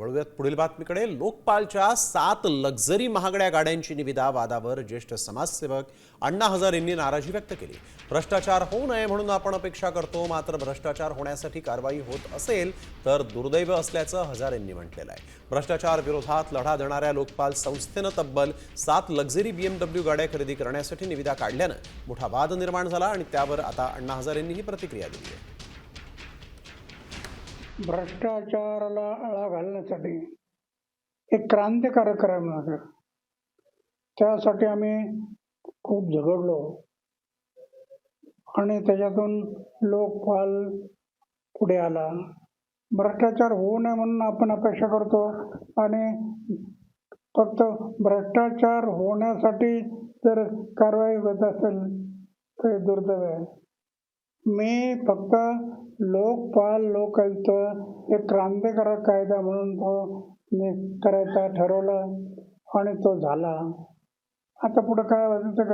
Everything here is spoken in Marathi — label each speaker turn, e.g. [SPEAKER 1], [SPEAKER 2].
[SPEAKER 1] वळूयात पुढील बातमीकडे लोकपालच्या सात लक्झरी महागड्या गाड्यांची निविदा वादावर ज्येष्ठ समाजसेवक अण्णा हजारेंनी नाराजी व्यक्त केली. भ्रष्टाचार होऊ नये म्हणून आपण अपेक्षा करतो मात्र भ्रष्टाचार होण्यासाठी कारवाई होत असेल तर दुर्दैव असल्याचं हजारेंनी म्हटलेलं आहे. भ्रष्टाचार विरोधात लढा देणाऱ्या लोकपाल संस्थेनं तब्बल सात लक्झरी बीएमडब्ल्यू गाड्या खरेदी करण्यासाठी निविदा काढल्यानं मोठा वाद निर्माण झाला आणि त्यावर आता अण्णा हजारेंनी ही प्रतिक्रिया दिली आहे.
[SPEAKER 2] भ्रष्टाचाराला आळा घालण्यासाठी एक क्रांतिकारक करायला लागलं त्यासाठी आम्ही खूप झगडलो. आणि त्याच्यातून लोकपाल पुढे आला. भ्रष्टाचार होऊ नये म्हणून आपण अपेक्षा करतो. आणि फक्त भ्रष्टाचार होण्यासाठी जर कारवाई होत असेल तर दुर्दैव आहे. मी फक्त लोकपाल लोकायुक्त एक क्रांतिकारक कायदा म्हणून तो मी करायचा ठरवला आणि तो झाला. आता पुढं काय व्हायचं ते